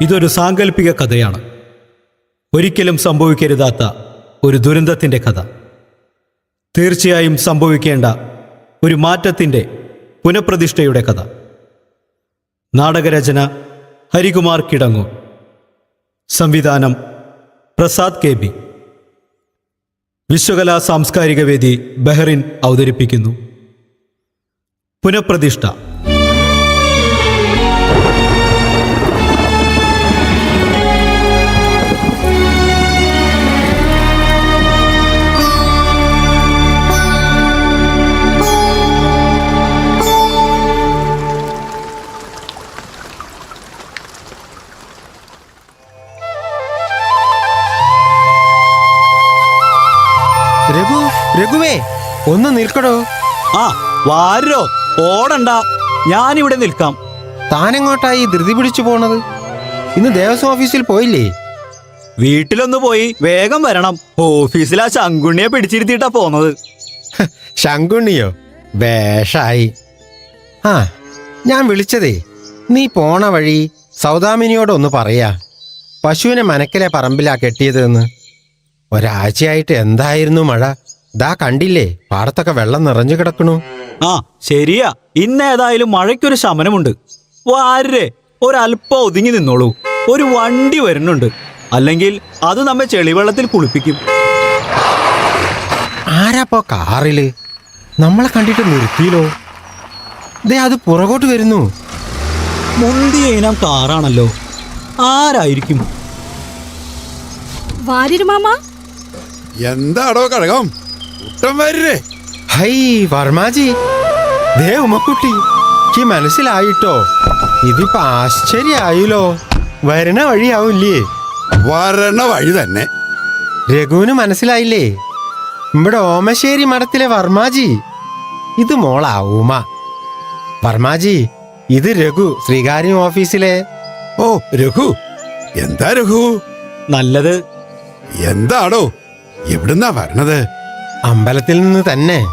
ഇതൊരു സാങ്കല്പിക കഥയാണ്. ഒരിക്കലും സംഭവിക്കരുതാത്ത ഒരു ദുരന്തത്തിന്റെ കഥ. തീർച്ചയായും സംഭവിക്കേണ്ട ഒരു മാറ്റത്തിന്റെ പുനഃപ്രതിഷ്ഠയുടെ കഥ. നാടകരചന ഹരികുമാർ കിടങ്ങൂർ. സംവിധാനം പ്രസാദ് കെ ബി. വിശ്വകലാ സാംസ്കാരിക വേദി ബഹ്റിൻ അവതരിപ്പിക്കുന്നു. പുനഃപ്രതിഷ്ഠ. രഘു രഘുവേ ഒന്ന് നിൽക്കടോ. ആ വാരോ ഓടണ്ട. ഞാനിവിടെ നിൽക്കാം. താനെങ്ങോട്ടായി ധൃതി പിടിച്ചു പോണത്? ഇന്ന് ദേവസ്വം ഓഫീസിൽ പോയില്ലേ? വീട്ടിലൊന്ന് പോയി വേഗം വരണം. ഓഫീസിലാ ആ ശങ്കുണ്ണിയെ പിടിച്ചിരുത്തിയിട്ടാ പോന്നത്. ശങ്കുണ്ണിയോ? വേഷായി. ആ ഞാൻ വിളിച്ചതേ നീ പോണ വഴി സൗദാമിനിയോടൊന്ന് പറയാ. പശുവിനെ മനക്കിലെ പറമ്പിലാ കെട്ടിയതെന്ന്. ഒരാഴ്ചയായിട്ട് എന്തായിരുന്നു മഴ? ദാ കണ്ടില്ലേ പാടത്തൊക്കെ വെള്ളം നിറഞ്ഞു കിടക്കണു. ആ ശരിയാ. ഇന്നേതായാലും മഴയ്ക്കൊരു ശമനമുണ്ട്. വാരേ ഒരല്പം ഒതുങ്ങി നിന്നോളൂ. ഒരു വണ്ടി വരുന്നുണ്ട്. അല്ലെങ്കിൽ അത് നമ്മെ ചെളിവെള്ളത്തിൽ കുളിപ്പിക്കും. ആരാപ്പോ കാറിൽ? നമ്മളെ കണ്ടിട്ട് നിർത്തിയില്ലോ. ദേ അത് പുറകോട്ട് വരുന്നു. മുന്തിയ ഇനം കാറാണല്ലോ. ആരായിരിക്കും? വാര്യര് മാമ എന്താടോ കഴകം കുട്ടം വരേ ഹൈ വർമാജി. ദേ ഉമ്മക്കുട്ടി ഈ മനസ്സിലായിട്ടോ? ഇതിപ്പോ ആശ്ചര്യായില്ലോ വരണ വഴിയാവില്ലേ? വരണ വഴി തന്നെ. രഘുവിന് മനസ്സിലായില്ലേ? ഇവിടെ ഓമശ്ശേരി മഠത്തിലെ വർമാജി. ഇത് മോളാ ഉമ. വർമാജി ഇത് രഘു ശ്രീകാര്യം ഓഫീസിലെ. ഓ രഘു. എന്താ രഘു? നല്ലത്. എന്താടോ? എവിടുന്നാ വരണത്? അമ്പലത്തിൽ നിന്ന് തന്നെ.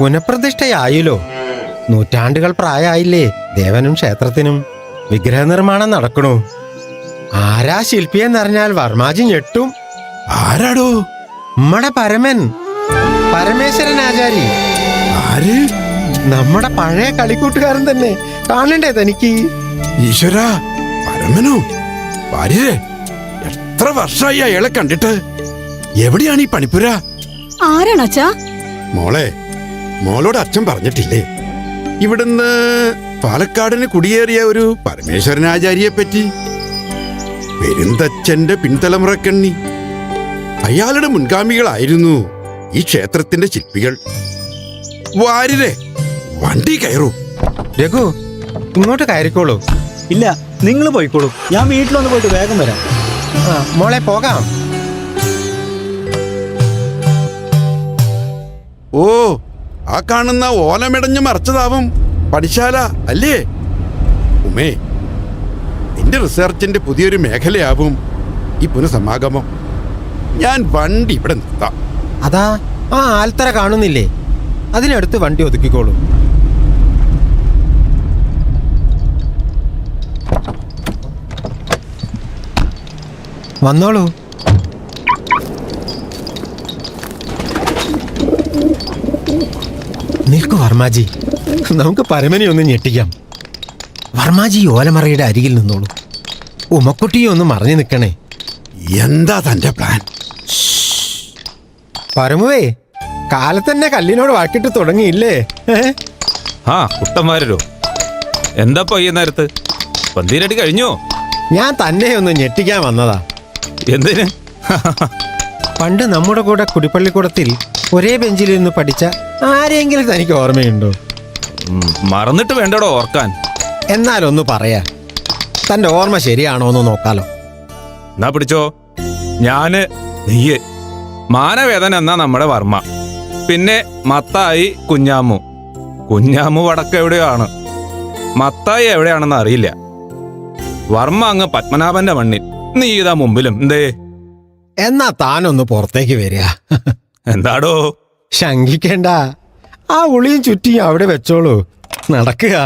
പുനഃപ്രതിഷ്ഠയായില്ലോ. നൂറ്റാണ്ടുകൾ പ്രായമായില്ലേ ദേവനും ക്ഷേത്രത്തിനും. വിഗ്രഹ നിർമ്മാണം നടക്കണു. ആരാ ശില്പിയെന്നറിഞ്ഞാൽ വർമാജി ഞെട്ടും. ആരാടോ? നമ്മടെ പരമൻ. പരമേശ്വരൻ ആചാരി. ആര്? നമ്മുടെ പഴയ കളിക്കൂട്ടുകാരൻ തന്നെ. കാണണ്ടേ തനിക്ക്? ഈശ്വര പരമനോ? ഭാര്യരെ എത്ര വർഷമായി അയാളെ കണ്ടിട്ട്? എവിടെയാണ് ഈ പണിപ്പുര? ആരാണ് അച്ഛാ? മോളെ മോളോട് അച്ഛൻ പറഞ്ഞിട്ടില്ലേ? ഇവിടുന്ന് പാലക്കാടിന് കുടിയേറിയ ഒരു പരമേശ്വരനാചാരിയെ പറ്റി പെരുന്തച്ഛന്റെ പിൻതലമുറക്കണ്ണി. അയാളുടെ മുൻഗാമികളായിരുന്നു ഈ ക്ഷേത്രത്തിന്റെ ശില്പികൾ. വാരിരെ വണ്ടി കയറൂ. രഘു ഇങ്ങോട്ട് കയറിക്കോളൂ. ഇല്ല നിങ്ങൾ പോയിക്കോളൂ. ഞാൻ വീട്ടിലൊന്ന് പോയിട്ട് വേഗം വരാം. ആ, മോളെ പോകാം. ഓ ആ കാണുന്ന ഓലമിടഞ്ഞ് മറച്ചതാവും. പണിശാല അല്ലേ? ഉമേ നിന്റെ റിസർച്ചിന്റെ പുതിയൊരു മേഖലയാവും ഈ പുനഃസമാഗമം. ഞാൻ വണ്ടി ഇവിടെ നിർത്താം. അതാ ആ ആൽത്തറ കാണുന്നില്ലേ? അതിനടുത്ത് വണ്ടി ഒതുക്കിക്കോളൂ. വന്നോളൂ. നിൽക്കു വർമാജി. നമുക്ക് പരമനെ ഒന്ന് ഞെട്ടിക്കാം. വർമാജി ഓലമറയുടെ അരികിൽ നിന്നോളൂ. ഉമക്കുട്ടിയെ ഒന്ന് മറഞ്ഞു നിൽക്കണേ. എന്താ തന്റെ പ്ലാൻ? പരമുവേ കാലത്തന്നെ കല്ലിനോട് വാക്കിട്ട് തുടങ്ങിയില്ലേ? ആ കുട്ടന്മാരോ എന്താ ഈ നേരത്ത്? പന്തീരടി കഴിഞ്ഞോ? ഞാൻ തന്നെ ഒന്ന് ഞെട്ടിക്കാൻ വന്നതാ. എന്തിന്? പണ്ട് നമ്മുടെ കൂടെ കുടിപ്പള്ളിക്കൂടത്തിൽ ഒരേ ബെഞ്ചിലിരുന്ന് പഠിച്ച ആരെങ്കിലും തനിക്ക് ഓർമ്മയുണ്ടോ? മറന്നിട്ട് വേണ്ടടോ ഓർക്കാൻ. എന്നാലൊന്ന് പറയാ. തന്റെ ഓർമ്മ ശരിയാണോ എന്ന് നോക്കാലോ. എന്നാ പിടിച്ചോ. ഞാൻ നീയ്. മാനവേദന എന്നാ നമ്മുടെ വർമ്മ. പിന്നെ മത്തായി കുഞ്ഞാമു. കുഞ്ഞാമു വടക്ക് എവിടെയാണ്? മത്തായി എവിടെയാണെന്ന് അറിയില്ല. വർമ്മ അങ്ങ് പത്മനാഭന്റെ മണ്ണിൽ. നീ ഇതാ മുമ്പിലും. എന്തേ? എന്നാ താനൊന്ന് പുറത്തേക്ക് വരിക. എന്താടോ? ശങ്കിക്കണ്ട. ആ ഉളിയും ചുറ്റിയും അവിടെ വെച്ചോളൂ. നടക്കുക.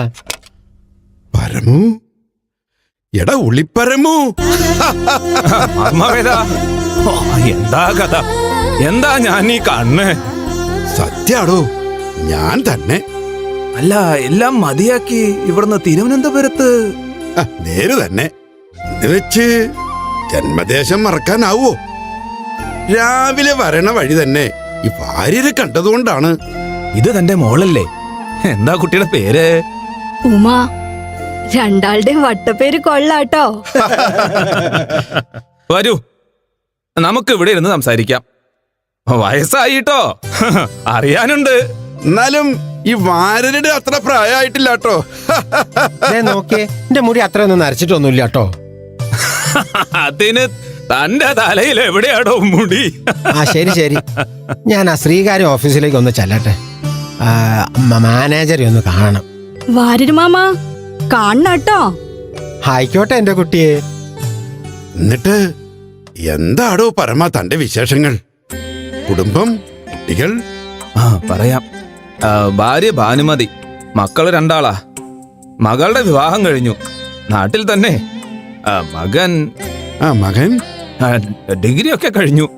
പരമു? എടാ ഉളിപ്പരമു. എന്താ കഥ? എന്താ ഞാൻ ഈ കണ്ണ്? സത്യാടോ ഞാൻ തന്നെ. അല്ല എല്ലാം മതിയാക്കി ഇവിടുന്ന് തിരുവനന്തപുരത്ത്. നേര് തന്നെ. എന്ന് വെച്ച് ജന്മദേശം മറക്കാനാവോ? രാവിലെ വരണ വഴി തന്നെ. ഈ ഭാര്യരെ കണ്ടതുകൊണ്ടാണ്. ഇത് തന്റെ മോളല്ലേ? എന്താ കുട്ടിയുടെ പേര്? ഉമ രണ്ടാളുടെ വട്ടപ്പേര് കൊള്ളാട്ടോ. വരൂ നമുക്ക് ഇവിടെ ഇരുന്ന് സംസാരിക്കാം. വയസ്സായിട്ടോ? അറിയാനുണ്ട്. എന്നാലും ഈ വാരരുടെ അത്ര പ്രായമായിട്ടില്ല കേട്ടോ ദേ നോക്കിയേ എന്റെ മുടി അത്ര ഒന്നും നരച്ചിട്ടൊന്നുമില്ല കേട്ടോ അതിന് തന്റെ തലയിൽ എവിടെയാടോ മുടി? ആ ശരി ശരി. ഞാൻ ആ ശ്രീകാര്യ ഓഫീസിലേക്ക് ഒന്ന് ചെല്ലട്ടെ. ആ, മ- മാനേജറെ ഒന്ന് കാണണം. വാരരു മാമ കാണട്ടോ ആയിക്കോട്ടെ എന്റെ കുട്ടിയെ. എന്നിട്ട് എന്താടോ പരമ തന്റെ വിശേഷങ്ങൾ? കുടുംബം കുട്ടികൾ? ആ പറയാം. ആ, ഭാര്യ ഭാനുമതി മക്കൾ രണ്ടാളാ. മകളുടെ വിവാഹം കഴിഞ്ഞു. നാട്ടിൽ തന്നെ. ആ, മകൻ ആ മകൻ? ഡിഗ്രി ഒക്കെ കഴിഞ്ഞു.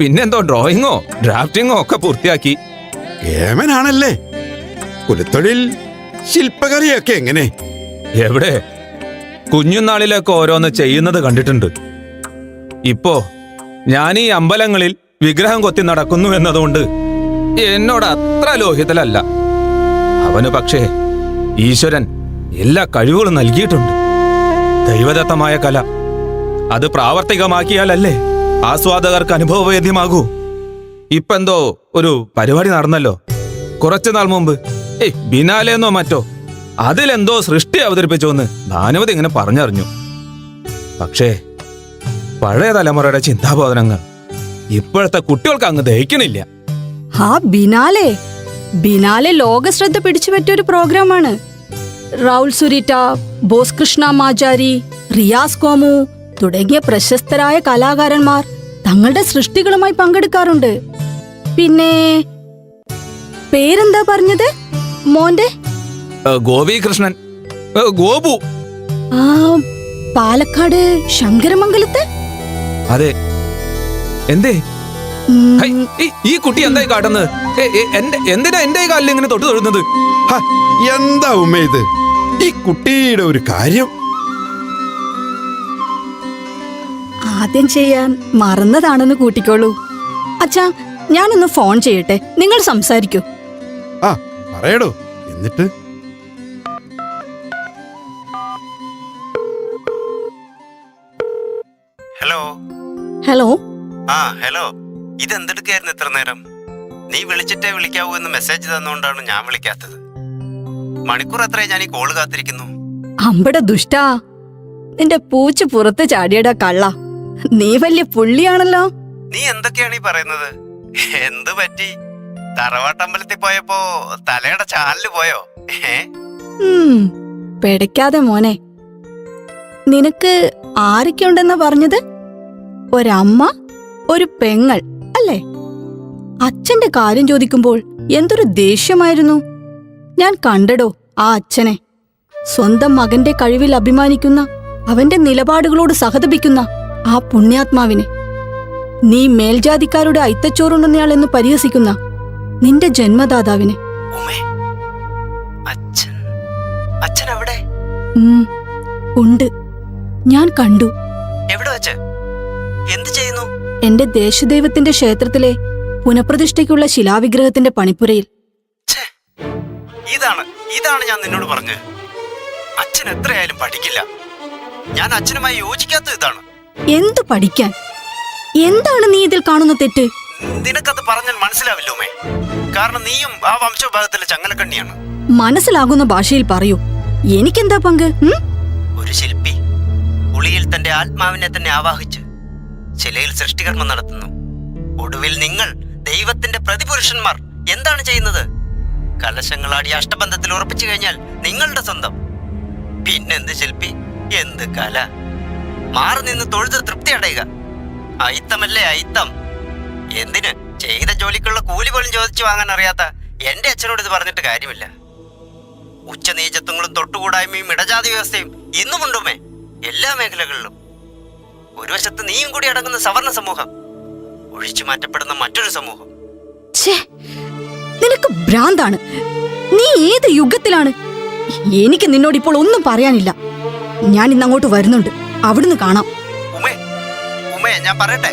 പിന്നെന്തോ ഡ്രോയിങ്ങോ ഡ്രാഫ്റ്റിങ്ങോ ഒക്കെ പൂർത്തിയാക്കി. ഏമനാണല്ലേ? കുലത്തൊഴിൽ ശില്പകലയൊക്കെ എങ്ങനെ? എവിടെ? കുഞ്ഞുനാളിലൊക്കെ ഓരോന്ന് ചെയ്യുന്നത് കണ്ടിട്ടുണ്ട്. ഇപ്പോ ഞാൻ ഈ അമ്പലങ്ങളിൽ വിഗ്രഹം കൊത്തി നടക്കുന്നു എന്നതുകൊണ്ട് എന്നോട് അത്ര ലോഹിതലല്ല. അവന് പക്ഷേ ഈശ്വരൻ എല്ലാ കഴിവുകളും നൽകിയിട്ടുണ്ട്. ദൈവദത്തമായ കല അത് പ്രാവർത്തികമാക്കിയാലല്ലേ? ആസ്വാദകർക്ക് അനുഭവവേദ്യമാകൂ. ഇപ്പെന്തോ ഒരു പരിപാടി നടന്നല്ലോ. കുറച്ചു നാൾ മുമ്പ്. ഏയ് ബിനാലെന്നോ മറ്റോ. അതിലെന്തോ സൃഷ്ടി അവതരിപ്പിച്ചോന്ന് ഭാനുമതി ഇങ്ങനെ പറഞ്ഞറിഞ്ഞു. പക്ഷേ പഴയ തലമുറയുടെ ചിന്താബോധനങ്ങൾ ഇപ്പോഴത്തെ കുട്ടികൾക്ക് അങ്ങ് ദഹിക്കണില്ല ആ ബിനാലെ. ബിനാലെ ലോക ശ്രദ്ധ പിടിച്ചു പറ്റിയ ഒരു പ്രോഗ്രാമാണ്. Raul Zurita Bose Krishnamachari Riyas Komu തുടങ്ങിയ പ്രശസ്തരായ കലാകാരന്മാർ തങ്ങളുടെ സൃഷ്ടികളുമായി പങ്കെടുക്കാറുണ്ട്. പിന്നെ പേരെന്താ പറഞ്ഞത്? മോന്റെ ഗോപികൃഷ്ണൻ ഗോപു. ആ പാലക്കാട് ശങ്കരമംഗലത്തെ? അതെ. എന്തേ? ഹൈ, ഈ- കുട്ടി എന്തായി കാട്ടുന്നത്? എന്തിനാ എന്റെ കാലിൽ ഇങ്ങനെ തൊട്ട് തൊഴുന്നത്? എന്താ ഉമ്മ ഇത്? ഈ കുട്ടിയുടെ ഒരു കാര്യം. ആദ്യം ചെയ്യാൻ മറന്നതാണെന്ന് കൂട്ടിക്കോളൂ. അച്ഛാ ഞാനൊന്ന് ഫോൺ ചെയ്യട്ടെ. നിങ്ങൾ സംസാരിക്കൂ. ആ പറയടോ. എന്നിട്ട്? ഹലോ. ഹലോ? ആ ഹലോ. ഇത് ഇതെന്തെടുക്കായിരുന്നു ഇത്ര നേരം? നീ വിളിച്ചിട്ടേ വിളിക്കാവൂ എന്ന് മെസ്സേജ് തന്നുകൊണ്ടാണ് ഞാൻ വിളിക്കാത്തത്. മണിക്കൂർ എത്രയായി ഞാൻ ഈ കോൾ കാത്തിരിക്കുന്നു. അമ്പട ദുഷ്ടാ. നിന്റെ പൂച്ച പുറത്ത് ചാടിയടാ കള്ള. നീ വലിയ പുള്ളിയാണല്ലോ. നീ എന്തൊക്കെയാണ് ഈ പറയുന്നത്? എന്ത് പറ്റി? തറവാട്ടമ്പലത്തിൽ പോയപ്പോ തലയുടെ ചാലിൽ പോയോ? പെടയ്ക്കാതെ മോനെ. നിനക്ക് ആരൊക്കെയുണ്ടെന്നാ പറഞ്ഞത്? ഒരമ്മ ഒരു പെങ്ങൾ അല്ലേ? അച്ഛന്റെ കാര്യം ചോദിക്കുമ്പോൾ എന്തൊരു ദേഷ്യമായിരുന്നു. ഞാൻ കണ്ടടോ ആ അച്ഛനെ. സ്വന്തം മകന്റെ കഴിവിൽ അഭിമാനിക്കുന്ന അവന്റെ നിലപാടുകളോട് സഹതപിക്കുന്ന ആ പുണ്യാത്മാവിനെ. നീ മേൽജാതിക്കാരുടെ അയിത്തച്ചോറുണ്ടെന്നയാളെന്ന് പരിഹസിക്കുന്ന നിന്റെ ജന്മദാതാവിനെ. അച്ഛൻ അച്ഛൻ അവിടെ ഉണ്ട്. ഞാൻ കണ്ടു. എവിടെ വെച്ച് എന്ത് ചെയ്യുന്നു? എന്റെ ദേശദൈവത്തിന്റെ ക്ഷേത്രത്തിലെ പുനഃപ്രതിഷ്ഠയ്ക്കുള്ള ശിലാവിഗ്രഹത്തിന്റെ പണിപ്പുരയിൽ. ഇതാണ് ഇതാണ് ഞാൻ നിന്നോട് പറഞ്ഞത്. അച്ഛൻ എത്രയായാലും പഠിക്കില്ല. ഞാൻ അച്ഛനുമായി യോജിക്കാത്ത ഇതാണ്. എന്തു പഠിക്കാൻ? എന്താണ് നീ ഇതിൽ കാണുന്ന തെറ്റ്? നിനക്കത് പറഞ്ഞാൽ മനസ്സിലാവില്ല ഉമേ? കാരണം നീയും ആ വംശവിഭാഗത്തിലെ ചങ്ങലക്കണ്ണിയാണ്. മനസ്സിലാകുന്ന ഭാഷയിൽ പറയൂ. എനിക്കെന്താ പങ്ക്? ഒരു ശില്പി ഉളിയിൽ തന്റെ ആത്മാവിനെ തന്നെ ആവാഹിച്ച് ശിലയിൽ സൃഷ്ടികർമ്മം നടത്തുന്നു. ഒടുവിൽ നിങ്ങൾ ദൈവത്തിന്റെ പ്രതിപുരുഷന്മാർ എന്താണ് ചെയ്യുന്നത്? കലശങ്ങളാടി അഷ്ടബന്ധത്തിൽ ഉറപ്പിച്ചു കഴിഞ്ഞാൽ നിങ്ങളുടെ സ്വന്തം. പിന്നെന്ത് ശില്പി? എന്ത് കല? മാറി നിന്ന് തൊഴുത് തൃപ്തി അടയുക. അയിത്തമല്ലേ അയിത്തം? എന്തിന്? ചെയ്ത ജോലിക്കുള്ള കൂലി പോലും ചോദിച്ചു വാങ്ങാൻ അറിയാത്ത എന്റെ അച്ഛനോട് ഇത് പറഞ്ഞിട്ട് കാര്യമില്ല. ഉച്ചനീചത്വങ്ങളും തൊട്ടുകൂടായ്മയും ഇടജാതി വ്യവസ്ഥയും ഇന്നുമുണ്ടുമേ എല്ലാ മേഖലകളിലും. ഒരു വശത്ത് നീയും കൂടി അടങ്ങുന്ന സവർണ സമൂഹം ഒഴിച്ചു മാറ്റപ്പെടുന്ന മറ്റൊരു സമൂഹം. നിനക്ക് ഭ്രാന്താണ്. നീ ഏത് യുഗത്തിലാണ്? എനിക്ക് നിന്നോട് ഇപ്പോൾ ഒന്നും പറയാനില്ല. ഞാൻ ഇന്നങ്ങോട്ട് വരുന്നുണ്ട്. അവിടുന്ന് കാണാം. ഉമേ ഉമേ ഞാൻ പറയട്ടെ?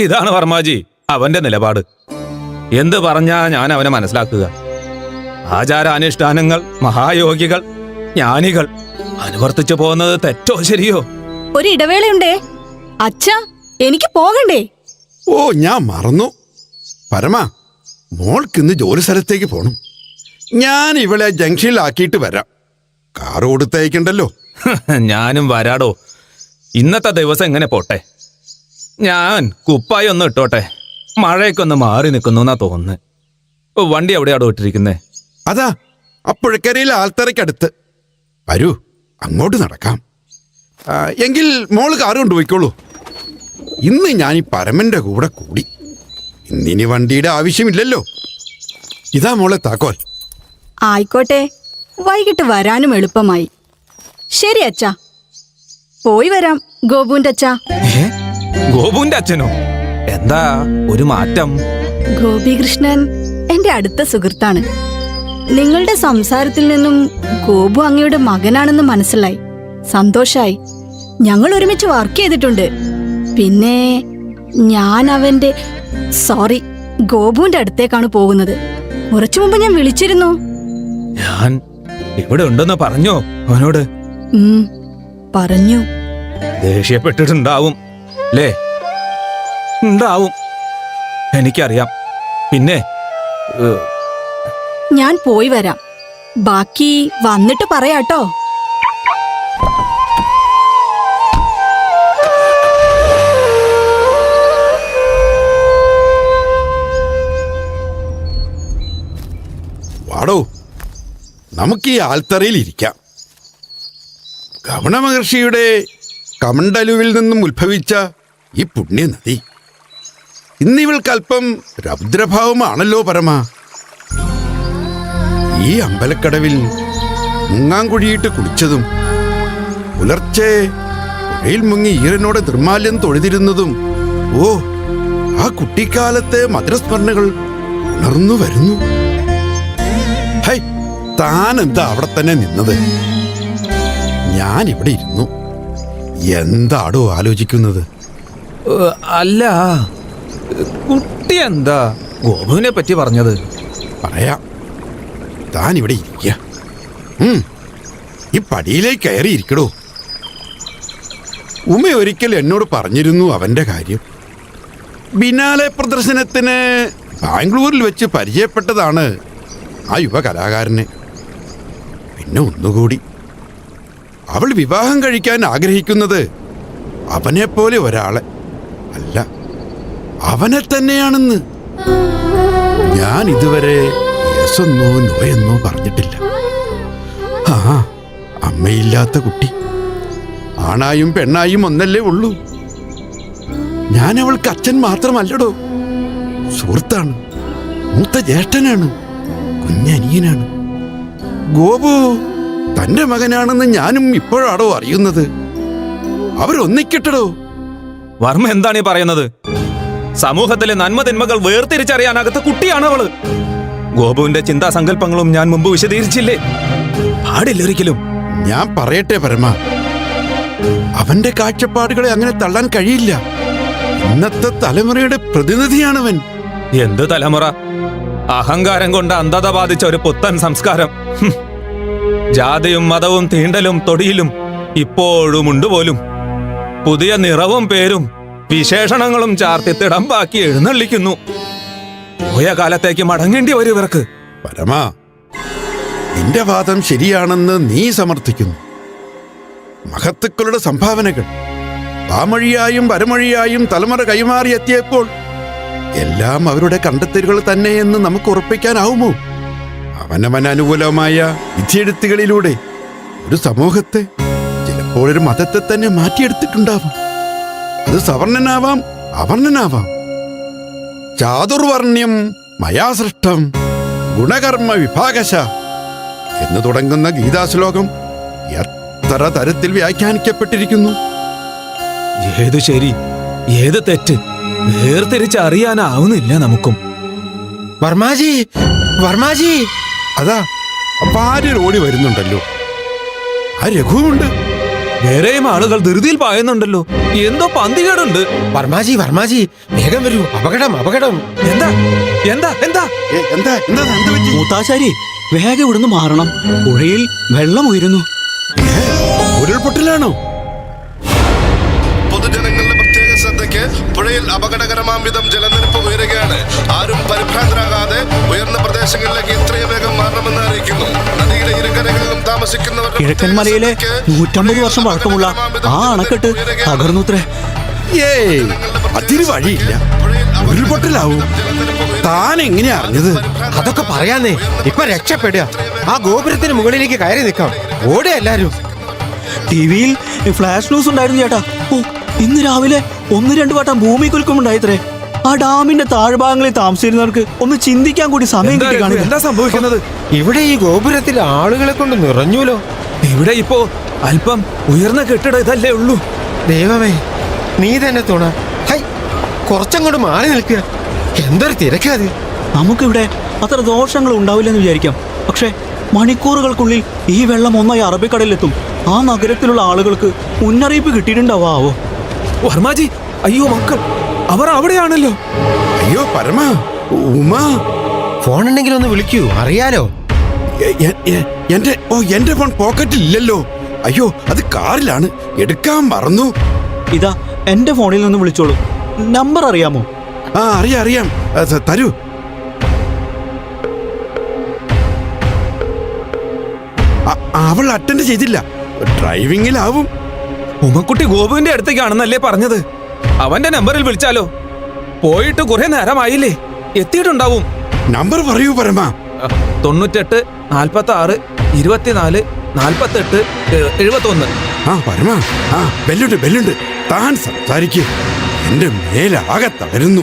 ഇതാണ് വർമാജി അവന്റെ നിലപാട്. എന്ത് പറഞ്ഞാ ഞാൻ അവനെ മനസ്സിലാക്കുക. ആചാരാനുഷ്ഠാനങ്ങൾ മഹായോഗികൾ ജ്ഞാനികൾ അനുവർത്തിച്ചു പോകുന്നത് തെറ്റോ ശരിയോ? ഒരു ഇടവേളയുണ്ടേ. അച്ഛാ എനിക്ക് പോകണ്ടേ? ഓ ഞാൻ മറന്നു. പരമാ മോൾക്ക് ഇന്ന് ജോലി സ്ഥലത്തേക്ക് പോണം. ഞാൻ ഇവളെ ജംഗ്ഷനിലാക്കിയിട്ട് വരാം. കാർ കൊടുത്തയക്കണ്ടല്ലോ. ഞാനും വരാടോ. ഇന്നത്തെ ദിവസം എങ്ങനെ പോട്ടെ. ഞാൻ കുപ്പായി ഒന്ന് ഇട്ടോട്ടെ. മഴയൊക്കെ ഒന്ന് മാറി നിൽക്കുന്നു എന്നാ തോന്നുന്നത് ഓ, വണ്ടി എവിടെയാടോ ഇട്ടിരിക്കുന്നേ? അതാ അപ്പുഴക്കരയിൽ ആൽത്തറയ്ക്കടുത്ത്. വരൂ അങ്ങോട്ട് നടക്കാം. എങ്കിൽ മോൾ കാറ് കൊണ്ടുപോയിക്കോളൂ. ഇന്ന് ഞാൻ ഈ പരമന്റെ കൂടെ കൂടി. ഇന്നിനി വണ്ടിയുടെ ആവശ്യമില്ലല്ലോ. ഇതാ മോളെ താക്കോൽ. ആയിക്കോട്ടെ. വൈകിട്ട് വരാനും എളുപ്പമായി. ശരി അച്ഛാ. പോയി വരാം ഗോപുവിന്റെ അച്ഛാ. ഏ? ഗോപുവിന്റെ അച്ഛനോ? എന്താ ഒരു മാറ്റം? ഗോപികൃഷ്ണൻ എന്റെ അടുത്ത സുഹൃത്താണ്. നിങ്ങളുടെ സംസാരത്തിൽ നിന്നും ഗോപു അങ്ങയുടെ മകനാണെന്ന് മനസ്സിലായി. സന്തോഷായി. ഞങ്ങൾ ഒരുമിച്ച് വർക്ക് ചെയ്തിട്ടുണ്ട്. പിന്നെ ഞാൻ അവന്റെ സോറി ഗോപുവിന്റെ അടുത്തേക്കാണ് പോകുന്നത്. കുറച്ചു മുമ്പ് ഞാൻ വിളിച്ചിരുന്നു. ഞാൻ ഇവിടെ ഉണ്ടെന്ന് പറഞ്ഞോ? അവനോട്. പറഞ്ഞു. ദേഷ്യപ്പെട്ടിട്ടുണ്ടാവും. അല്ലേ ഉണ്ടാവും. എനിക്കറിയാം. പിന്നെ? ഞാൻ പോയി വരാം. ബാക്കി വന്നിട്ട് പറയാട്ടോ. വാടോ നമുക്ക് ഈ ആൽത്തറയിൽ ഇരിക്കാം. ഗമണ മഹർഷിയുടെ കമണ്ടലുവിൽ നിന്നും ഉത്ഭവിച്ച ഈ പുണ്യ നദി ഇന്നിവൾക്കല്പം രൗദ്രഭാവമാണല്ലോ പരമ. ഈ അമ്പലക്കടവിൽ മുങ്ങാങ്കുഴിയിട്ട് കുളിച്ചതും പുലർച്ചെ പുഴയിൽ മുങ്ങി ഈരനോട് നിർമാല്യം തൊഴുതിരുന്നതും ഓ ആ കുട്ടിക്കാലത്തെ മധുരസ്മരണകൾ ഉണർന്നു വരുന്നു. ഹൈ താൻ എന്താ അവിടെ തന്നെ നിന്നത്? ഞാൻ ഇവിടെ ഇരുന്നു. എന്താടോ ആലോചിക്കുന്നത്? അല്ല കുട്ടി എന്താ ഗോപുവിനെ പറ്റി പറഞ്ഞത്? പറയാ. താൻ ഇവിടെ ഇരിക്കുക ഈ പടിയിലേക്ക് കയറി ഇരിക്കടോ ഉമ ഒരിക്കൽ എന്നോട് പറഞ്ഞിരുന്നു അവന്റെ കാര്യം. ബിനാലെ പ്രദർശനത്തിന് ബാംഗ്ലൂരിൽ വെച്ച് പരിചയപ്പെട്ടതാണ് ആ യുവ കലാകാരനെ പിന്നെ ഒന്നുകൂടി. അവൾ വിവാഹം കഴിക്കാൻ ആഗ്രഹിക്കുന്നത് അവനെ പോലെ ഒരാളെ അല്ല അവനെ തന്നെയാണെന്ന്. ഞാൻ ഇതുവരെ യെസെന്നോ നോയെന്നോ പറഞ്ഞിട്ടില്ല. ആ അമ്മയില്ലാത്ത കുട്ടി. ആണായും പെണ്ണായും ഒന്നല്ലേ ഉള്ളൂ. ഞാൻ അവൾക്ക് അച്ഛൻ മാത്രമല്ലടോ. സുഹൃത്താണ് മൂത്ത ജ്യേഷ്ഠനാണ് കുഞ്ഞനിയനാണ്. ഗോപു തന്റെ മകനാണെന്ന് ഞാനും ഇപ്പോഴാണോ അറിയുന്നത്? അവരൊന്നിക്കിട്ടടോ വർമ്മ എന്താണ് ഈ പറയുന്നത്? സമൂഹത്തിലെ നന്മതിന്മകൾ വേർതിരിച്ചറിയാനാകത്ത കുട്ടിയാണ് അവൾ. ഗോപുവിന്റെ ചിന്താസങ്കല്പങ്ങളും ഞാൻ മുമ്പ് വിശദീകരിച്ചില്ലേ? പാടില്ലൊരിക്കലും ഞാൻ പറയട്ടെ പരമ. അവന്റെ കാഴ്ചപ്പാടുകളെ അങ്ങനെ തള്ളാൻ കഴിയില്ല. ഇന്നത്തെ തലമുറയുടെ പ്രതിനിധിയാണവൻ. എന്ത് തലമുറ? അഹങ്കാരം കൊണ്ട് അന്ധത ബാധിച്ച ഒരു പുത്തൻ സംസ്കാരം. ജാതിയും മതവും തീണ്ടലും തൊടിയിലും ഇപ്പോഴും ഉണ്ട് പോലും. പുതിയ നിറവും പേരും വിശേഷണങ്ങളും ചാർത്തി ബാക്കി എഴുന്നള്ളിക്കുന്നു. പോയ കാലത്തേക്ക് മടങ്ങേണ്ടി വരും ഇവർക്ക്. പരമാ നിന്റെ വാദം ശരിയാണെന്ന് നീ സമർത്ഥിക്കുന്നു. മഹത്തുക്കളുടെ സംഭാവനകൾ വാമൊഴിയായും വരമൊഴിയായും തലമുറ കൈമാറിയെത്തിയപ്പോൾ എല്ലാം അവരുടെ കണ്ടെത്തലുകൾ തന്നെയെന്ന് നമുക്ക് ഉറപ്പിക്കാനാവുമോ? അവനവൻ അനുകൂലമായ വിധിയെഴുത്തുകളിലൂടെ ഒരു സമൂഹത്തെ ചിലപ്പോൾ ഒരു മതത്തെ തന്നെ മാറ്റിയെടുത്തിട്ടുണ്ടാവാം. അത് സവർണനാവാം അവർണനാവാം. ചാതുർവർണ്യം മയാസൃഷ്ടം ഗുണകർമ്മ വിഭാഗശ എന്ന് തുടങ്ങുന്ന ഗീതാശ്ലോകം എത്ര തരത്തിൽ വ്യാഖ്യാനിക്കപ്പെട്ടിരിക്കുന്നു? ഏത് ശരി ഏത് തെറ്റ്? വേർതിരിച്ച് അറിയാനാവുന്നില്ല നമുക്കും. വർമാജി വർമാജി. അതാ ഭാര്യ ഓടി വരുന്നുണ്ടല്ലോ. ആ രഘുവുണ്ട് വേറെയും ആളുകൾ ധൃതിയിൽ പായുന്നുണ്ടല്ലോ. എന്തോ പന്തികേടുണ്ട്. വർമാജി വർമാജി വേഗം വരൂ. അപകടം അപകടം. എന്താ? എന്താ? എന്താ? ഏ, എന്താ എന്താ എന്ത് മൂത്താശാരി വേഗം ഇവിടുന്ന് മാറണം. പുഴയിൽ വെള്ളം ഉയരുന്നു. ഉരുൾപൊട്ടലാണോ? പുഴയിൽ അപകടകരമാം വിധം ജലനിരപ്പ് ഉയരുകയാണ്. ആരും പരിഭ്രാന്തരാകാതെ ഉയർന്ന പ്രദേശങ്ങളിലേക്ക് എത്രയും വേഗം മാറണമെന്ന് അറിയിക്കുന്നു. നദിയുടെ ഇരുകരകളിലും താമസിക്കുന്നവർ കിഴക്കൻ മലയിലെ നൂറ്റമ്പത് വർഷം പഴക്കമുള്ള ആ അണക്കെട്ട് തകർന്നുത്രേ. അതിന് വഴിയില്ല. ഉരുൾപൊട്ടലാവും. താൻ എങ്ങനെയാ അറിഞ്ഞത്? അതൊക്കെ പറയാന്നേ. ഇപ്പൊ രക്ഷപ്പെടുക. ആ ഗോപുരത്തിന് മുകളിലേക്ക് കയറി നിൽക്കാം. ഓടെ എല്ലാരും. ടി വിയിൽ ഫ്ലാഷ് ന്യൂസ് ഉണ്ടായിരുന്നു ചേട്ടാ. ഓ ഇന്ന് രാവിലെ ഒന്ന് രണ്ട് വട്ടം ഭൂമി കുലുക്കം ഉണ്ടായിത്രേ ആ ഡാമിന്റെ താഴ്ഭാഗങ്ങളിൽ താമസിച്ചിരുന്നവർക്ക് ഒന്ന് ചിന്തിക്കാൻ കൂടി സമയം കിട്ടി കാണില്ല എന്താ സംഭവിക്കുന്നത്? ഇവിടെ ഈ ഗോപുരത്തിൽ ആളുകളെ കൊണ്ട് നിറഞ്ഞൂലോ? ഇവിടെ ഇപ്പോ അല്പം ഉയർന്ന കെട്ടിടം ഇതല്ലേ ഉള്ളൂ. ദൈവമേ നീ തന്നെ തുണ. ഹൈ കുറച്ചങ്ങോട്ട് മാറി നിൽക്കുക. എന്തൊരു തിരക്കാത് നമുക്കിവിടെ അത്ര ദോഷങ്ങൾ ഉണ്ടാവില്ലെന്ന് വിചാരിക്കാം. പക്ഷേ മണിക്കൂറുകൾക്കുള്ളിൽ ഈ വെള്ളം ഒന്നായി അറബിക്കടലിലെത്തും. ആ നഗരത്തിലുള്ള ആളുകൾക്ക് മുന്നറിയിപ്പ് കിട്ടിയിട്ടുണ്ടാവോ വർമാജി അയ്യോ മക്കൾ അവർ അവിടെയാണല്ലോ. അയ്യോ പരമ ഉമ. ഫോൺ ഉണ്ടെങ്കിൽ ഒന്ന് വിളിക്കൂ അറിയാലോ. എന്റെ ഓ എന്റെ ഫോൺ പോക്കറ്റിൽ ഇല്ലല്ലോ അയ്യോ അത് കാറിലാണ്. എടുക്കാൻ മറന്നു. ഇതാ എന്റെ ഫോണിൽ നിന്ന് വിളിച്ചോളൂ. നമ്പർ അറിയാമോ? ആ അറിയാം അറിയാം. തരൂ. അവൾ അറ്റൻഡ് ചെയ്തില്ല. ഡ്രൈവിംഗിലാവും ഉമ്മക്കുട്ടി ഗോപുവിന്റെ അടുത്തേക്കാണെന്നല്ലേ പറഞ്ഞത്? അവന്റെ നമ്പറിൽ വിളിച്ചാലോ? പോയിട്ട് കുറെ നേരമായില്ലേ? എത്തിയിട്ടുണ്ടാവും. നമ്പർ പറയൂ പരമ. തൊണ്ണൂറ്റെട്ട് നാൽപ്പത്തി ആറ് ഇരുപത്തിനാല് നാൽപ്പത്തെട്ട് എഴുപത്തൊന്ന്. ആ പരമ. ആ ബെല്ലുണ്ട് ബെല്ലുണ്ട്. താൻ സംസാരിക്ക്. എന്റെ മേലാകെ തളരുന്നു.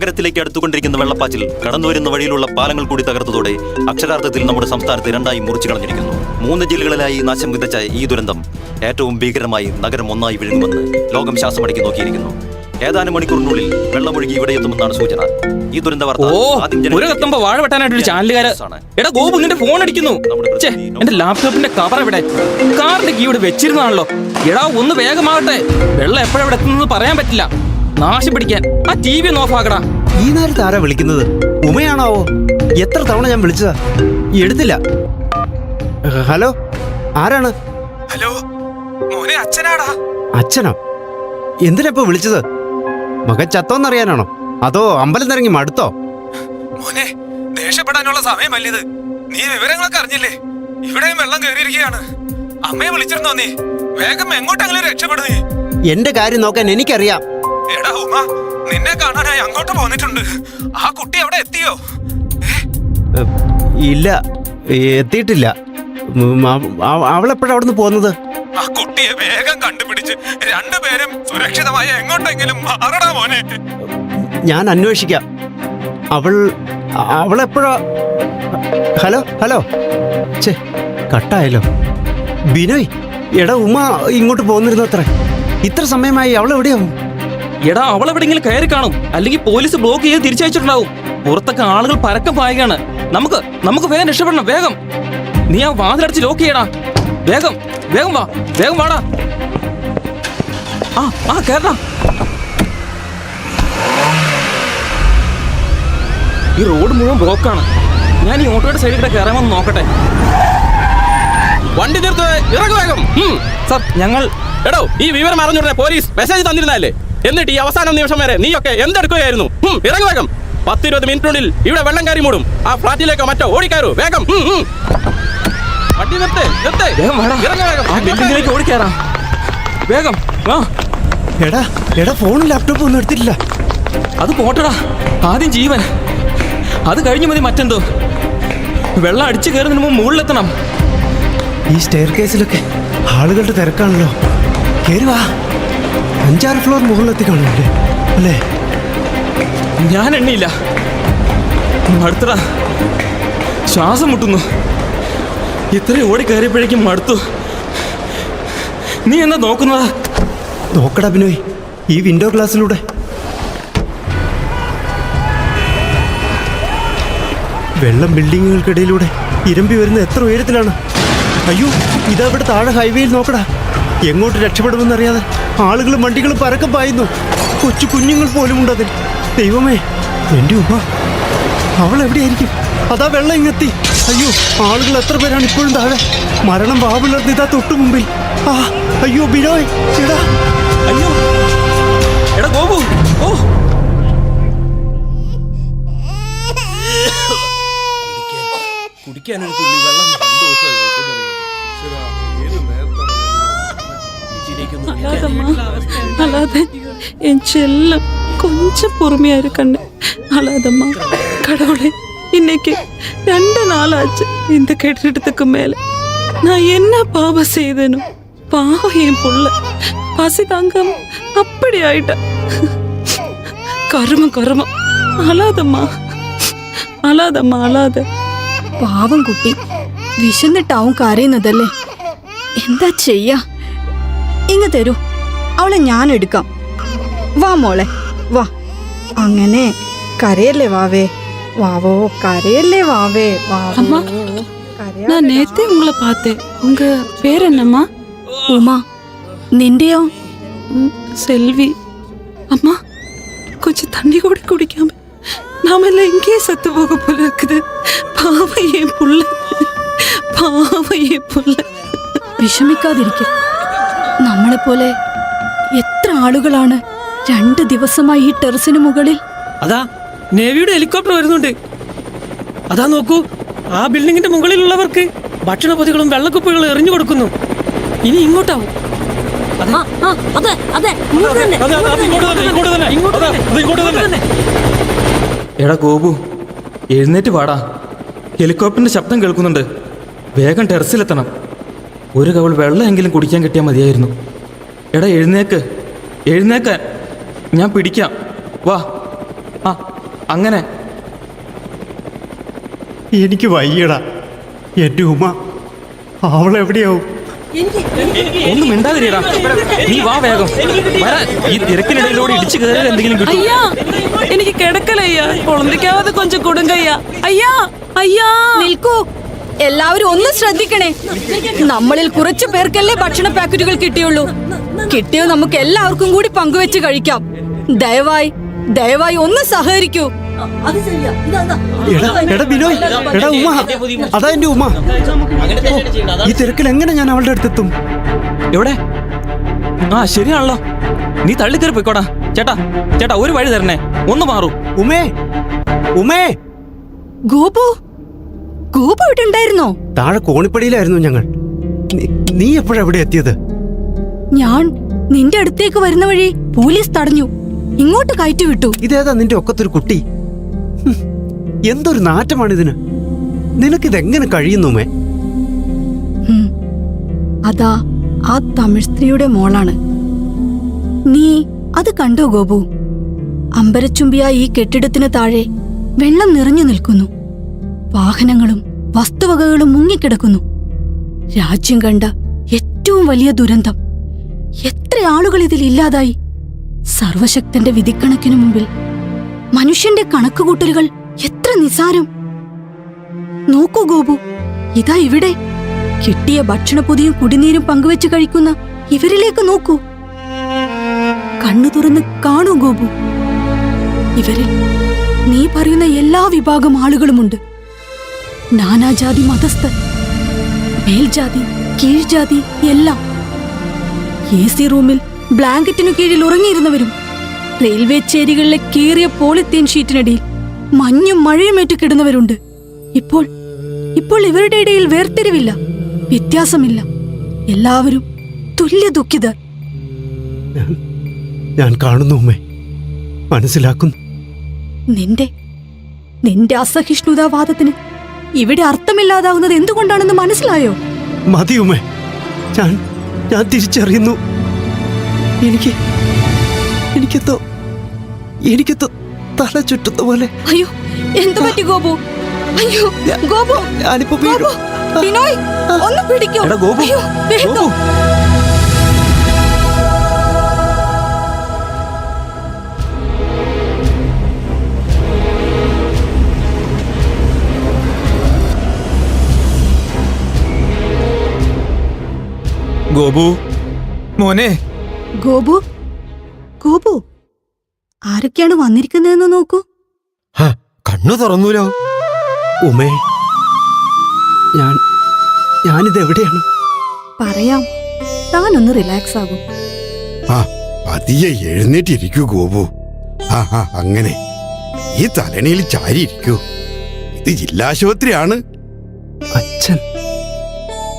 നഗരത്തിലേക്ക് അടുത്തുകൊണ്ടിരിക്കുന്ന വെള്ളപ്പാച്ചിൽ കടന്നുവരുന്ന വഴിയിലുള്ള പാലങ്ങൾ കൂടി തകർത്തതോടെ അക്ഷരാർത്ഥത്തിൽ നമ്മുടെ സംസ്ഥാനത്ത് രണ്ടായി മുറിച്ചു കളഞ്ഞിരിക്കുന്നു. മൂന്ന് ജില്ലകളിലായി നാശം വിതച്ച ഈ ദുരന്തം ഏറ്റവും ഭീകരമായി നഗരം ഒന്നായി വിഴുങ്ങുമെന്ന് ലോകം ശ്വാസമടക്കി നോക്കിയിരിക്കുന്നു. ഏതാനും മണിക്കൂറിനുള്ളിൽ വെള്ളമൊഴുകി ഇവിടെ എത്തുമെന്നാണ് സൂചന. ഈ ദുരന്ത വാർത്ത ഓ ഒരു ജനങ്ങളിലേക്ക് കത്തുമ്പോ വാഴ വെട്ടാനായിട്ട് ഒരു ചാനലുകാര് ആണ്. എടാ ഗോപു നിന്റെ ഫോൺ അടിക്കുന്നു. എന്റെ ലാപ്ടോപ്പിന്റെ കവർ എവിടെ? കാറിന്റെ കീ ഇവിടെ വെച്ചിരുന്നാണല്ലോ എടാ ഒന്ന് വേഗമാകട്ടെ. വെള്ളം എപ്പോഴെവിടെ എത്തുന്നത് പറയാൻ പറ്റില്ല. നാശം പിടിക്കാൻ ആ ടി വി ഒന്ന് ഓഫ് ആക്കടാ. ഈ നേരത്തെ ആരാ വിളിക്കുന്നത്? ഉമയാണാവോ? എത്ര തവണ ഞാൻ വിളിച്ചതാ? എടുത്തില്ല. ഹലോ ആരാണ്? ഹലോ മോനെ അച്ഛനാടാ. അച്ഛനോ? എന്തിനപ്പോ വിളിച്ചത്? മകൻ ചത്തോന്നറിയാനാണോ? അതോ അമ്പലം നിറങ്ങി മടുത്തോ? മോനെ ദേഷ്യപ്പെടാനുള്ള സമയമല്ലിത്. നീ വിവരങ്ങളൊക്കെ അറിഞ്ഞില്ലേ? ഇവിടെയും വെള്ളം കയറിയിരിക്കുകയാണ്. അമ്മയെ വിളിച്ചിരുന്നോ നീ? വേഗം എങ്ങോട്ടെങ്കിലും രക്ഷപ്പെടുന്നേ നീ. എന്റെ കാര്യം നോക്കാൻ എനിക്കറിയാം. എടാ ഉമ നിന്നെ കാണാനായി അങ്ങോട്ട് പോന്നിട്ടുണ്ട്. ആ കുട്ടി അവിടെ എത്തിയോ? ഇല്ല എത്തിയിട്ടില്ല. ഉം, അവ- അവ- അവളെപ്പോഴാ അവിടുന്ന് പോകുന്നത് ആ കുട്ടിയെ വേഗം കണ്ടുപിടിച്ച് രണ്ടുപേരും സുരക്ഷിതമായി എങ്ങോട്ടെങ്കിലും മാറടാ മോനെ. ഞാൻ അന്വേഷിക്കാം. അവൾ അവളെപ്പോഴാ? Hello hello. ചേ കട്ടായല്ലോ. ബിനോയ് എടാ ഉമ്മ ഇങ്ങോട്ട് പോന്നിരുന്നത്ര. ഇത്ര സമയമായി അവൾ എവിടെയാവും എടാ അവൾ എവിടെയെങ്കിലും കയറി കാണും. അല്ലെങ്കിൽ പോലീസ് ബ്ലോക്ക് ചെയ്ത് തിരിച്ചയച്ചിട്ടുണ്ടാവും. പുറത്തൊക്കെ ആളുകൾ പരക്കം പായുകയാണ്. നമുക്ക് നമുക്ക് വേഗം രക്ഷപ്പെടണം വേഗം. നീ ആ വാതിലടച്ച് ലോക്ക് ചെയ്യടാ. വേഗം വേഗം വാ വേഗം വാടാ. ആ ആ കേറടാ. ഈ റോഡ് മുഴുവൻ ബ്ലോക്കാണ് ഞാൻ ഈ ഓട്ടോയുടെ സൈഡിൽ കൂടെ കയറാമെന്ന് നോക്കട്ടെ. വണ്ടി നിർത്തേ ഇറങ്ങു വേഗം. സർ ഞങ്ങൾ എടോ ഈ വിവരം അറിഞ്ഞുടനെ പോലീസ് മെസ്സേജ് തന്നിരുന്നല്ലേ എന്നിട്ട് ഈ അവസാന നിമിഷം വരെ നീയൊക്കെ എന്തെടുക്കുകയായിരുന്നു? ഇറങ്ങു വേഗം. പത്തിരുപത് മിനിറ്റിനുള്ളിൽ ഇവിടെ വെള്ളം കയറി മൂടും. ആ ഫ്ലാറ്റിലേക്കോ മറ്റോ ഓടിക്കയറൂ. വേഗം. വണ്ടി നിർത്തേ നിർത്തേ. വേഗം ഓടിക്കയറാം. വേഗം. ആ എടാ എടാ ഫോണും ലാപ്ടോപ്പും ഒന്നും എടുത്തിട്ടില്ല. അത് പോട്ടടാ. ആദ്യം ജീവൻ. അത് കഴിഞ്ഞു മതി മറ്റെന്തോ. വെള്ളം അടിച്ചു കയറുന്നതിന് മുമ്പ് മുകളിലെത്തണം. ഈ സ്റ്റെയർ കേസിലൊക്കെ ആളുകളുടെ തിരക്കാണല്ലോ. കയറി വാ. അഞ്ചാറ് ഫ്ലോർ മുകളിലെത്തി കാണുമല്ലേ അല്ലേ? ഞാൻ എണ്ണിയില്ല മടുത്തട. ശ്വാസം മുട്ടുന്നു. ഇത്രയും ഓടി കയറിയപ്പോഴേക്കും മടുത്തു. നീ എന്താ നോക്കുന്നതാ? നോക്കടാ ബിനോയ് ഈ വിൻഡോ ഗ്ലാസ്സിലൂടെ വെള്ളം ബിൽഡിങ്ങുകൾക്കിടയിലൂടെ ഇരമ്പി വരുന്ന എത്ര ഉയരത്തിലാണ്. അയ്യോ ഇതവിടെ താഴെ ഹൈവേയിൽ നോക്കടാ. എങ്ങോട്ട് രക്ഷപ്പെടുമെന്നറിയാതെ. ആളുകളും വണ്ടികളും പരക്കെ പായുന്നു. കൊച്ചു കുഞ്ഞുങ്ങൾ പോലും ഉണ്ട് അതിൽ. ദൈവമേ എന്റെ ഉമ്മ അവൾ എവിടെയായിരിക്കും? അതാ വെള്ളം ഇങ്ങെത്തി. അയ്യോ ആളുകൾ എത്ര പേരാണ് ഇപ്പോഴും താഴെ? മരണം വാവിളർന്ന് ഇതാ തൊട്ടു മുമ്പിൽ. ആ അയ്യോ ബിനോയ് എടാ. അയ്യോ. എടാ ഗോപു ഓ. കുടിക്കാനൊരു തുള്ളി വെള്ളം. രണ്ടു ദിവസമായി. அழாதம்மா அழாத என் செல்லம் கொஞ்சம் பொறுமையா இருக்கண்ணு அழாதம்மா கடவுளே இன்னைக்கு ரெண்டு நாள் ஆச்சு இந்த கெட்டிடத்துக்கு மேல நான் என்ன பாவம் செய்தனும் பாவம் என் புள்ள பசி தாங்காம அப்படி ஆயிட்டேன் கருமம் கருமம் அழாதம்மா அழாதம்மா அழாத പാവം കുട്ടി വിശന്നിട്ടാവും കരയുന്നതല്ലേ എന്താ ചെയ്യാ ഇങ്ങ് തരൂ അവളെ ഞാൻ എടുക്കാം വാ മോളെ വാ അങ്ങനെ കരയല്ലേ വാവേ വാവോ കരയല്ലേ വാവേ വാവോ അമ്മ, കരയാ நான் நேத்தே உங்களை பார்த்தேன் உங்க பேர் என்னம்மா ഉമ നിന്റെയോ ம், செல்வி அம்மா கொஞ்சம் தண்ணி கூட குடிக்காம நாம எல்லாம் இங்கேயே சத்து போக போல இருக்குது பாவம் என் புள்ள பாவம் என் புள்ள വിഷമിക്കാതിരിക്കും നമ്മളെപ്പോലെ എത്ര ആളുകളാണ് രണ്ട് ദിവസമായി ഈ ടെറസിന് മുകളിൽ? അതാ നേവിയുടെ ഹെലികോപ്റ്റർ വരുന്നുണ്ട്. അതാ നോക്കൂ ആ ബിൽഡിങ്ങിന്റെ മുകളിലുള്ളവർക്ക് ഭക്ഷണ പൊതികളും വെള്ളക്കുപ്പികളും എറിഞ്ഞു കൊടുക്കുന്നു. ഇനി ഇങ്ങോട്ടാവും. അതെ. അതെ എടാ ഗോപു എഴുന്നേറ്റ് പാടാ ഹെലികോപ്റ്ററിന്റെ ശബ്ദം കേൾക്കുന്നുണ്ട്. വേഗം ടെറസിലെത്തണം. ഒരു കവൾ വെള്ളമെങ്കിലും കുടിക്കാൻ കിട്ടിയാൽ മതിയായിരുന്നു. എടാ എഴുന്നേക്ക്. എഴുന്നേക്കാൻ ഞാൻ പിടിക്കാം. വാ. ആ അങ്ങനെ. എനിക്ക് വയ്യടാ. എന്റെ ഉമ്മ അവളെവിടെയാവും ഒന്നും മിണ്ടാതിരിടാ നീ വാ വേഗം. വര. ഈ തിരക്കിനിടയിലൂടെ ഇടിച്ചു കയറി എന്തെങ്കിലും കിട്ടും. എനിക്ക് കിടക്കലയ്യാ. പൊളന്തിക്കാവാതെ കൊഞ്ചം കൊടുങ്കയ്യാ അയ്യാ അയ്യാ. നിൽക്കൂ. എല്ലാവരും ഒന്ന് ശ്രദ്ധിക്കണേ. നമ്മളിൽ കുറച്ചു പേർക്കല്ലേ ഭക്ഷണ പാക്കറ്റുകൾ കിട്ടിയുള്ളൂ. കിട്ടിയോ നമുക്ക് എല്ലാവർക്കും കൂടി പങ്കുവെച്ച് കഴിക്കാം. ദയവായി ദയവായി ഒന്ന് സഹകരിക്കൂ. എടാ എടാ ബിനോയ് എടാ ഉമ്മ. അതാ എന്റെ ഉമ്മ. ഈ തിരക്കിൽ എങ്ങനെ ഞാൻ അവളുടെ അടുത്തെത്തും? എവിടെ? ആ ശരിയാണല്ലോ. നീ തള്ളിക്കറി പോയിക്കോടാ. ചേട്ടാ ചേട്ടാ ഒരു വഴി തരണേ. ഒന്ന് മാറൂ. ഉമേ ഉമേ ഗോപു ഗോപു പോയിട്ടുണ്ടായിരുന്നോ താഴെ കോണിപ്പടിയിലായിരുന്നു ഞങ്ങൾ. നീ- എപ്പോഴെവിടെ എത്തിയത്? ഞാൻ നിന്റെ അടുത്തേക്ക് വരുന്ന വഴി പോലീസ് തടഞ്ഞു. ഇങ്ങോട്ട് കയറ്റി വിട്ടു ഇതേതാ നിന്റെ ഒക്കത്തൊരു കുട്ടി? എന്തൊരു നാറ്റമാണിതിന്? നിനക്കിതെങ്ങനെ കഴിയുന്നുമേ ഉം. അതാ ആ തമിഴ് സ്ത്രീയുടെ മോളാണ്. നീ അത് കണ്ടോ ഗോപു? അമ്പരച്ചുംബിയായ ഈ കെട്ടിടത്തിന് താഴെ വെള്ളം നിറഞ്ഞു നിൽക്കുന്നു. വാഹനങ്ങളും വസ്തുവകകളും മുങ്ങിക്കിടക്കുന്നു. രാജ്യം കണ്ട ഏറ്റവും വലിയ ദുരന്തം. എത്ര ആളുകൾ ഇതിൽ ഇല്ലാതായി. സർവശക്തന്റെ വിധിക്കണക്കിനു മുമ്പിൽ. മനുഷ്യന്റെ കണക്കുകൂട്ടലുകൾ എത്ര നിസാരം. നോക്കൂ ഗോപു ഇതാ ഇവിടെ. കിട്ടിയ ഭക്ഷണപ്പൊതിയും കുടിനീരും പങ്കുവെച്ച് കഴിക്കുന്ന ഇവരിലേക്ക് നോക്കൂ. കണ്ണു തുറന്ന് കാണൂ ഗോപു. ഇവരിൽ നീ പറയുന്ന എല്ലാ വിഭാഗം ആളുകളുമുണ്ട്. നാനാജാതി മതസ്ഥർ മേൽജാതി കീഴ്ജാതി എല്ലാം. എ സി റൂമിൽ ബ്ലാങ്കറ്റിനു കീഴിൽ ഉറങ്ങിയിരുന്നവരും റെയിൽവേ ചേരികളിലെ കീറിയ പോളിത്തീൻ ഷീറ്റിനടിയിൽ മഞ്ഞും മഴയും മഴയുമേറ്റ് കിടന്നവരുണ്ട് ഇപ്പോൾ ഇപ്പോൾ ഇവരുടെ ഇടയിൽ വേർതിരിവില്ല വ്യത്യാസമില്ല. എല്ലാവരും തുല്യ ദുഃഖിതർ. ഞാൻ കാണുന്നു മനസ്സിലാക്കുന്നു. നിന്റെ നിന്റെ അസഹിഷ്ണുതാവാദത്തിന് ഇവിടെ അർത്ഥമില്ലാതാവുന്നത് എന്തുകൊണ്ടാണെന്ന് മനസ്സിലായോ? മതിയുമേ ഉമ്മേ. ഞാൻ ഞാൻ തിരിച്ചറിയുന്നു. എനിക്ക് എനിക്കെന്തോ എനിക്കെന്തോ തല ചുറ്റുന്ന പോലെ. അയ്യോ എന്ത് പറ്റി ഗോപു? അയ്യോ ഗോപു ഞാനിപ്പോ വീഴും. ഗോപു ബിനോയ് ഒന്ന് പിടിക്കൂ. എടാ ഗോപു അയ്യോ വേഗം. ഗോപു. ഗോപു? മോനെ. ഗോപു? ഗോപു ആരൊക്കെയാണ് വന്നിരിക്കുന്നതെന്ന് നോക്കൂ. ഹ, കണ്ണു തുറന്നൂലോ? ഉമേ. ഞാൻ ഞാനിത് എവിടെയാണ്? പറയാം. താനൊന്ന് റിലാക്സ് ആകും. ആ പതിയെ എഴുന്നേറ്റിരിക്കൂ ഗോപു. ആ ആ അങ്ങനെ. ഈ തലണിയിൽ ചാരിയിരിക്കൂ. ഇത് ജില്ലാശുപത്രിയാണ്. അച്ഛൻ.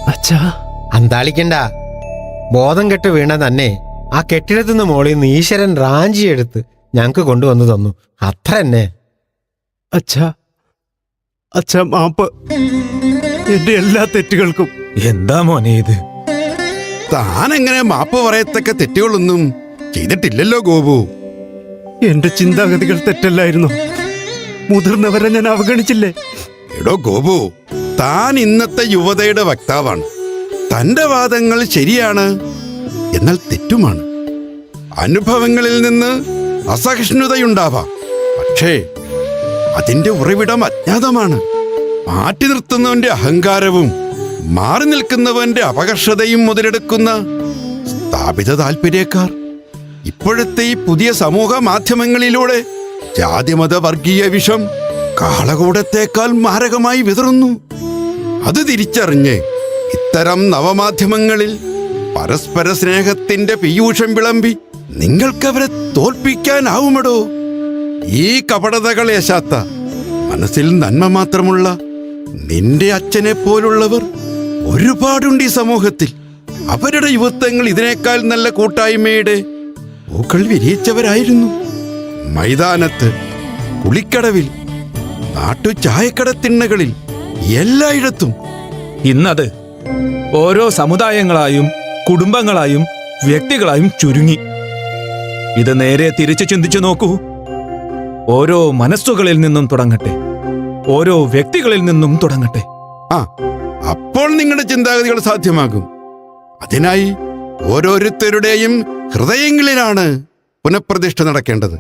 അച്ഛാ. അന്താളിക്കണ്ട. ബോധം കെട്ട് വീണ തന്നെ ആ കെട്ടിടത്തിന് മോളിൽ നിന്ന് ഈശ്വരൻ റാഞ്ചിയെടുത്ത് ഞങ്ങൾക്ക് കൊണ്ടുവന്നു തന്നു. അത്ര തന്നെ. അച്ഛാ അച്ഛാ മാപ്പ്. എന്റെ എല്ലാ തെറ്റുകൾക്കും. എന്താ മോനെ ഇത്? താനെങ്ങനെ എങ്ങനെ മാപ്പ് പറയത്തക്ക തെറ്റുകളൊന്നും ചെയ്തിട്ടില്ലല്ലോ ഗോപു. എന്റെ ചിന്താഗതികൾ തെറ്റല്ലായിരുന്നു. മുതിർന്നവരെ ഞാൻ അവഗണിച്ചില്ലേ? എടോ ഗോപു താൻ ഇന്നത്തെ യുവതയുടെ വക്താവാണ്. തന്റെ വാദങ്ങൾ ശരിയാണ് എന്നാൽ തെറ്റുമാണ്. അനുഭവങ്ങളിൽ നിന്ന് അസഹിഷ്ണുതയുണ്ടാവാം. പക്ഷേ അതിന്റെ ഉറവിടം അജ്ഞാതമാണ്. മാറ്റി നിർത്തുന്നവന്റെ അഹങ്കാരവും മാറി നിൽക്കുന്നവന്റെ അപകർഷതയും മുതലെടുക്കുന്ന സ്ഥാപിത താല്പര്യക്കാർ ഇപ്പോഴത്തെ ഈ പുതിയ സമൂഹ മാധ്യമങ്ങളിലൂടെ ജാതിമത വർഗീയ വിഷം കാളകൂടത്തേക്കാൾ മാരകമായി വിതറുന്നു. അത് തിരിച്ചറിഞ്ഞ് ഇത്തരം നവമാധ്യമങ്ങളിൽ പരസ്പര സ്നേഹത്തിന്റെ പീയൂഷം വിളമ്പി നിങ്ങൾക്കവരെ തോൽപ്പിക്കാനാവുമടോ? ഈ കപടതകൾ യശാത്ത മനസ്സിൽ നന്മ മാത്രമുള്ള നിന്റെ അച്ഛനെ പോലുള്ളവർ ഒരുപാടുണ്ട് ഈ സമൂഹത്തിൽ. അവരുടെ യുവത്വങ്ങൾ ഇതിനേക്കാൾ നല്ല കൂട്ടായ്മയുടെ പൂക്കൾ വിരിയിച്ചവരായിരുന്നു. മൈതാനത്ത് കുളിക്കടവിൽ നാട്ടു ചായക്കട തിണ്ണകളിൽ എല്ലായിടത്തും. ഇന്നത് ഓരോ സമുദായങ്ങളായും കുടുംബങ്ങളായും വ്യക്തികളായും ചുരുങ്ങി. ഇത് നേരെ തിരിച്ചു ചിന്തിച്ചു നോക്കൂ. ഓരോ മനസ്സുകളിൽ നിന്നും തുടങ്ങട്ടെ. ഓരോ വ്യക്തികളിൽ നിന്നും തുടങ്ങട്ടെ. ആ അപ്പോൾ നിങ്ങളുടെ ചിന്താഗതികൾ സാധ്യമാകും. അതിനായി ഓരോരുത്തരുടെയും ഹൃദയങ്ങളിലാണ് പുനഃപ്രതിഷ്ഠ നടക്കേണ്ടത്.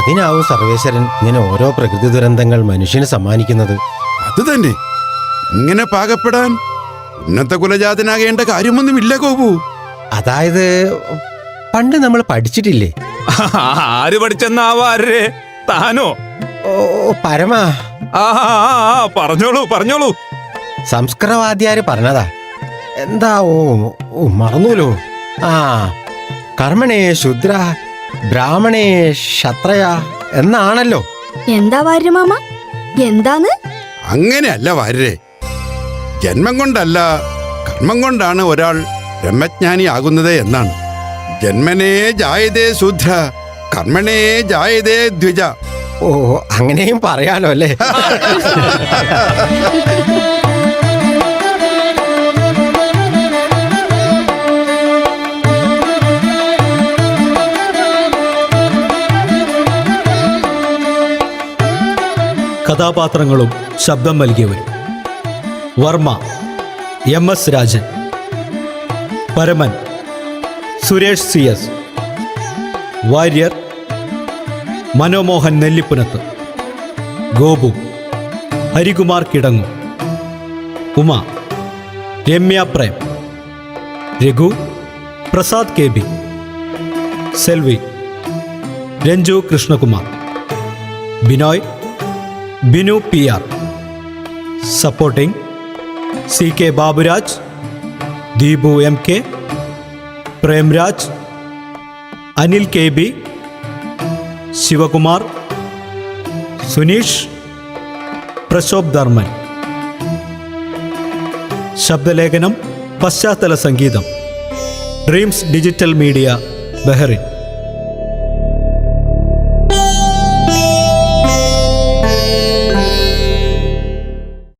അതിനാവും സർവേശ്വരൻ ഇങ്ങനെ ഓരോ പ്രകൃതി ദുരന്തങ്ങൾ മനുഷ്യന് സമ്മാനിക്കുന്നത്. അത് തന്നെ. ഇങ്ങനെ പാകപ്പെടാൻ ഉന്നത കുലജാതനാകേണ്ട കാര്യമൊന്നുമില്ല ഗോപു. അതായത് പണ്ട് നമ്മൾ പഠിച്ചിട്ടില്ലേ? ആര് പഠിച്ചെന്നാവാരേ താനോ? ഓ പരമ. ആ പറഞ്ഞോളൂ പറഞ്ഞോളൂ. സംസ്കൃതവാദ്യാര് പറഞ്ഞതാ. എന്താ ഓ ഓ മറന്നൂലോ? ആ കർമ്മണേ ശുദ്ര ബ്രാഹ്മണേ ക്ഷത്രയ എന്നാണല്ലോ. എന്താ വാര്യമാമ എന്താന്ന്? അങ്ങനെയല്ല വാര്യരെ. ജന്മം കൊണ്ടല്ല കർമ്മം കൊണ്ടാണ് ഒരാൾ ബ്രഹ്മജ്ഞാനി ആകുന്നത് എന്നാണ്. ജന്മനേ ജായതേ ശുദ്ധ കർമ്മണേ ജായതേ ദ്വിജ. ഓ അങ്ങനെയും പറയാലോ അല്ലേ? കഥാപാത്രങ്ങളും ശബ്ദം നൽകിയവരും Varma M S Rajan Paraman Suresh C S Warrier Manomohan Nellippunathu Gopu Harikumar Kidangu Uma Ramya Prem Raghu Prasad K B Selvi Ranju Krishnakumar Binoy Binu P R. Supporting C K Baburaj Deepu M K Premraj Anil K B Sivakumar Suneesh Prashobh Dharman. ശബ്ദലേഖനം പശ്ചാത്തല സംഗീതം. Dreams digital media Bahrain.